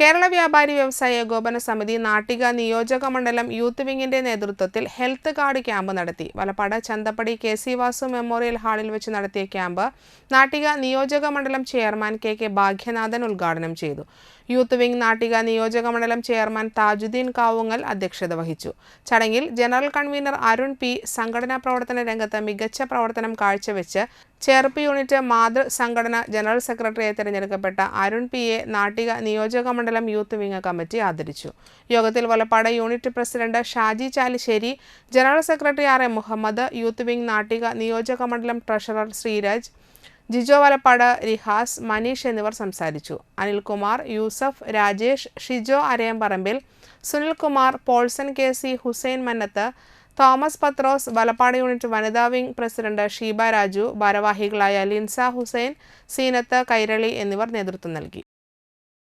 കേരള വ്യാപാരി വ്യവസായ ഏകോപന സമിതി നാട്ടിക നിയോജക മണ്ഡലം യൂത്ത് വിങ്ങിന്റെ നേതൃത്വത്തിൽ ഹെൽത്ത് കാർഡ് ക്യാമ്പ് നടത്തി. Valappad Chanthappadi K C Vasu memorial ഹാളിൽ വെച്ച് നടത്തിയ ക്യാമ്പ് നാട്ടിക നിയോജക മണ്ഡലം ചെയർമാൻ കെ കെ ഭാഗ്യനാഥൻ ഉദ്ഘാടനം ചെയ്തു. യൂത്ത് വിംഗ് നാട്ടിക നിയോജക മണ്ഡലം ചെയർമാൻ താജുദ്ദീൻ കാവുങ്ങൽ അധ്യക്ഷത വഹിച്ചു. ചടങ്ങിൽ ജനറൽ കൺവീനർ അരുൺ പി സംഘടനാ പ്രവർത്തന രംഗത്ത് മികച്ച പ്രവർത്തനം കാഴ്ചവെച്ച് ചേർപ്പ് യൂണിറ്റ് മാതൃ സംഘടന ജനറൽ സെക്രട്ടറിയെ തിരഞ്ഞെടുക്കപ്പെട്ട അരുൺ പി എ നാട്ടിക നിയോജക മണ്ഡലം യൂത്ത് വിംഗ് കമ്മിറ്റി ആദരിച്ചു. യോഗത്തിൽ Valappad unit president Shaji Chalissery general secretary R A Muhammad youth wing Nattika നിയോജക മണ്ഡലം ട്രഷറർ ശ്രീരാജ് ജിജോ വലപ്പാട് റിഹാസ് മനീഷ് എന്നിവർ സംസാരിച്ചു. Anilkumar Yusuf Rajesh Shijo Arayamparambil Sunilkumar Paulson K C Hussain Mannath Thomas Pathros Valappad unit വനിതാ wing president Sheeba Raju ഭാരവാഹികളായ ലിൻസ ഹുസൈൻ സീനത്ത് കൈരളി എന്നിവർ നേതൃത്വം നൽകി.